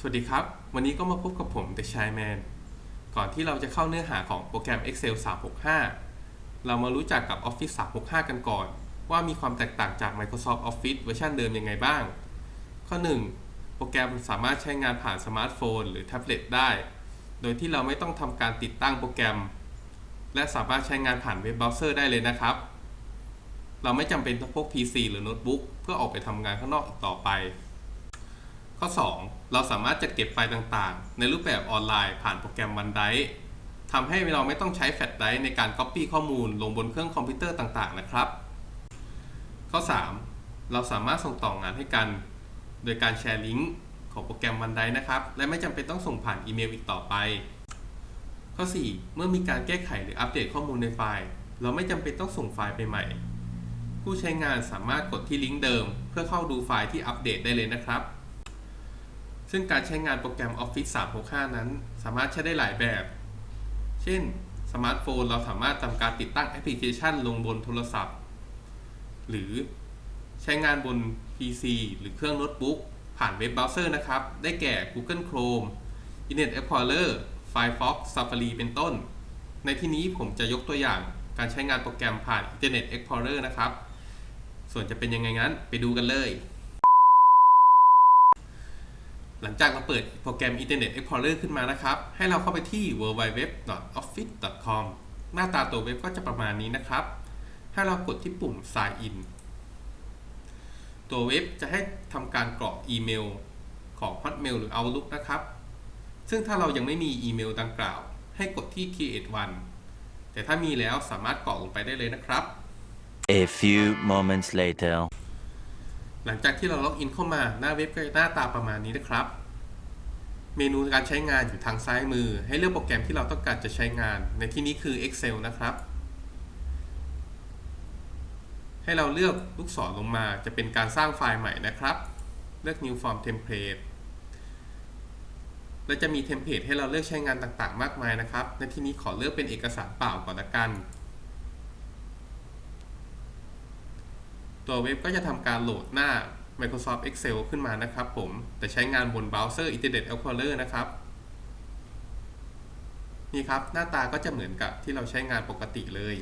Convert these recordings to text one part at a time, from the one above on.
สวัสดีครับ วันนี้ก็มาพบกับผม The Shy Man ก่อนที่เราจะเข้าเนื้อหาของโปรแกรม Excel 365 เรามารู้จักกับ Office 365 กันก่อน ว่ามีความแตกต่างจาก Microsoft Office เวอร์ชันเดิมยังไงบ้าง ข้อ 1 โปรแกรมสามารถใช้งานผ่านสมาร์ทโฟนหรือแท็บเล็ตได้ โดยที่เราไม่ต้องทำการติดตั้งโปรแกรม และสามารถใช้งานผ่านเว็บเบราว์เซอร์ได้เลยนะครับ เราไม่จำเป็นต้องพก PC หรือโน้ตบุ๊กเพื่อออกไปทำงานข้างนอกอีกต่อไป ข้อ 2 เราสามารถจัดเก็บไฟล์ต่างๆ ในรูปแบบออนไลน์ผ่านโปรแกรม OneDrive ทำให้เราไม่ต้องใช้แฟลชไดร์ในการ Copy ข้อมูลลงบนเครื่องคอมพิวเตอร์ต่างๆ นะครับ ข้อ 3 เราสามารถส่งต่องานให้กัน โดยการแชร์ลิงก์ของโปรแกรม OneDrive นะครับ และไม่จำเป็นต้องส่งผ่านอีเมลอีกต่อไป ข้อ 4 เมื่อมีการแก้ไขหรืออัปเดตข้อมูลในไฟล์ เราไม่จำเป็นต้องส่งไฟล์ไปใหม่ ผู้ใช้งานสามารถกดที่ลิงก์เดิม เพื่อเข้าดูไฟล์ที่อัปเดตได้เลยนะครับ ซึ่งการใช้งานโปรแกรม Office 365 นั้น สามารถใช้ได้หลายแบบ เช่น สมาร์ทโฟนเราสามารถทำการติดตั้งแอปพลิเคชันลงบนโทรศัพท์ หรือใช้งานบน PC หรือเครื่องโน้ตบุ๊กผ่านเว็บเบราว์เซอร์นะครับ ได้แก่ Google Chrome Internet Explorer Firefox Safari เป็นต้น ในที่นี้ผมจะยกตัวอย่างการใช้งานโปรแกรมผ่าน Internet Explorer นะครับ ส่วนจะเป็นยังไงงั้นไปดูกันเลย หลังจากเราเปิดโปรแกรม Internet Explorer ขึ้นมานะครับ ให้เราเข้าไปที่ www.office.com หน้าตาตัวเว็บก็จะประมาณนี้นะครับ ให้เรากดที่ปุ่ม Sign in ตัวเว็บจะให้ทำการกรอกอีเมลของ Hotmail หรือ Outlook นะครับ ซึ่งถ้าเรายังไม่มีอีเมลดังกล่าว ให้กดที่ create one แต่ถ้ามีแล้วสามารถกรอกลงไปได้เลยนะครับ A few moments later. หลังจากที่เราล็อกอินเข้ามาหน้าเว็บก็จะหน้าตาประมาณนี้นะครับ เมนูการใช้งานอยู่ทางซ้ายมือ ให้เลือกโปรแกรมที่เราต้องการจะใช้งาน ในที่นี้คือ Excel นะครับ ให้เราเลือกลูกศรลงมาจะเป็นการสร้างไฟล์ใหม่นะครับ เลือก New Form Template และจะมีเทมเพลตให้เราเลือกใช้งานต่างๆ มากมายนะครับ ในที่นี้ขอเลือกเป็นเอกสารเปล่าก่อนละกัน ตัวเว็บก็จะทำการโหลดหน้า Microsoft Excel ขึ้นมานะครับผม แต่ใช้งานบนเบราว์เซอร์ Internet Explorer นะครับ นี่ครับ หน้าตาก็จะเหมือนกับที่เราใช้งานปกติเลย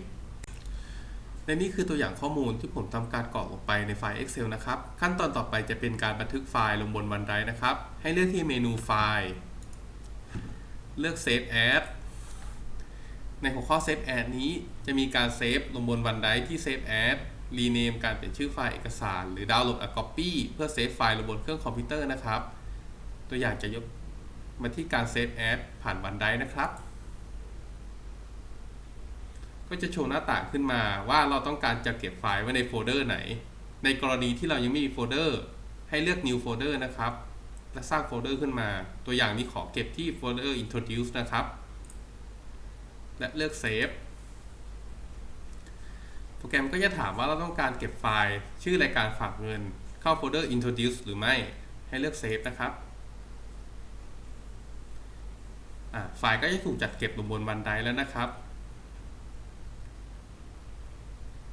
และนี่คือตัวอย่างข้อมูลที่ผมทำการกรอกลงไปในไฟล์ Excel นะครับ ขั้นตอนต่อไปจะเป็นการบันทึกไฟล์ลงบน OneDrive นะครับ ให้เลือกที่เมนูไฟล์ เลือก Save As ในหัวข้อ Save As นี้จะมีการเซฟลงบน OneDrive ที่ Save As รีเนมการเปลี่ยนชื่อไฟล์เอกสาร หรือดาวน์โหลด a copy เพื่อเซฟไฟล์ลงบนเครื่องคอมพิวเตอร์นะครับ ตัวอย่างจะยกมาที่การ Save As ผ่าน OneDrive นะครับ ก็จะโชว์หน้าต่างขึ้นมาว่าเราต้องการจะเก็บไฟล์ไว้ในโฟลเดอร์ไหน ในกรณีที่เรายังไม่มีโฟลเดอร์ให้เลือก new folder นะครับ และสร้างโฟลเดอร์ขึ้นมา ตัวอย่างนี้ขอเก็บที่โฟลเดอร์ introduce นะครับ และเลือก save โปรแกรมก็จะถามว่าเราต้องการเก็บไฟล์ชื่อรายการฝากเงิน เข้าโฟลเดอร์ introduce หรือไม่ ให้เลือก save นะครับอ่าไฟล์ก็จะถูกจัดเก็บลงบนบันไดแล้วนะครับ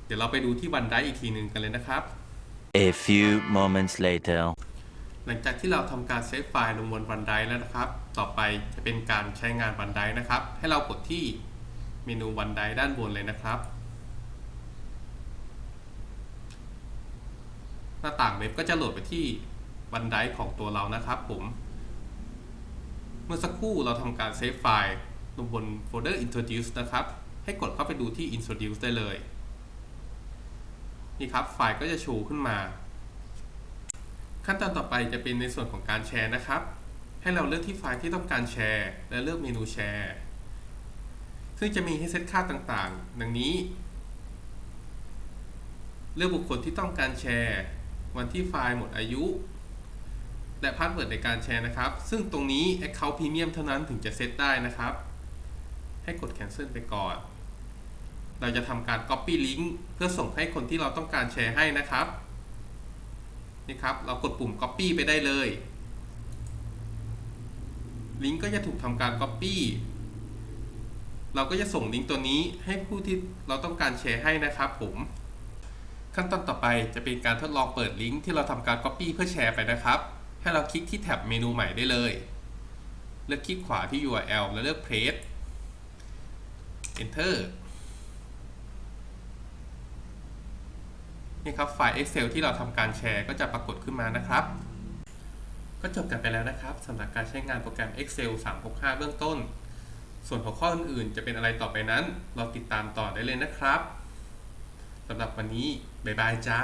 เดี๋ยวเราไปดูที่บันไดอีกทีหนึ่งกันเลยนะครับ A few moments later. หลังจากที่เราทำการเซฟไฟล์ลงบนบันไดแล้วนะครับ ต่อไปจะเป็นการใช้งานบันไดนะครับ ให้เรากดที่เมนูบันไดด้านบนเลยนะครับ หน้าต่างเว็บก็จะโหลดไปที่บันไดของตัวเรานะครับผม เมื่อสักครู่เราทำการเซฟไฟล์ลงบนโฟลเดอร์ introduce นะครับ ให้กดเข้าไปดูที่ introduce ได้เลย นี่ครับไฟล์ก็จะโชว์ขึ้นมา ขั้นตอนต่อไปจะเป็นในส่วนของการแชร์นะครับ ให้เราเลือกที่ไฟล์ที่ต้องการแชร์ และเลือกเมนูแชร์ซึ่งจะมีให้เซตค่าต่างๆ ดังนี้ เลือกบุคคลที่ต้องการแชร์ วันที่ไฟล์หมดอายุ และพาสเวิร์ดในการแชร์นะครับ ซึ่งตรงนี้ Account Premium เท่านั้นถึงจะเซตได้นะครับ ให้กด Cancel ไปก่อน เราจะทำการ Copy Link เพื่อส่งให้คนที่เราต้องการแชร์ให้นะครับ นี่ครับ เรากดปุ่ม Copy ไปได้เลย ลิงก์ก็จะถูกทำการ Copy เราก็จะส่งลิงก์ตัวนี้ให้ผู้ที่เราต้องการแชร์ให้นะครับผม ขั้นตอนต่อไปจะเป็นการทดลองเปิดลิงก์ที่เราทำการ Copy เพื่อแชร์ไปนะครับ ให้เราคลิกที่แท็บเมนูใหม่ได้เลย เลือกคลิกขวาที่ URL แล้วเลือก Paste Enter นี่ครับไฟล์ Excel ที่เราทำการแชร์ก็จะปรากฏขึ้นมานะครับ ก็จบกันไปแล้วนะครับสำหรับการใช้งานโปรแกรม Excel 365 เบื้องต้น ส่วนหัวข้ออื่นๆ จะเป็นอะไรต่อไปนั้น เราติดตามต่อได้เลยนะครับ สำหรับวันนี้ บ๊ายบายจ้า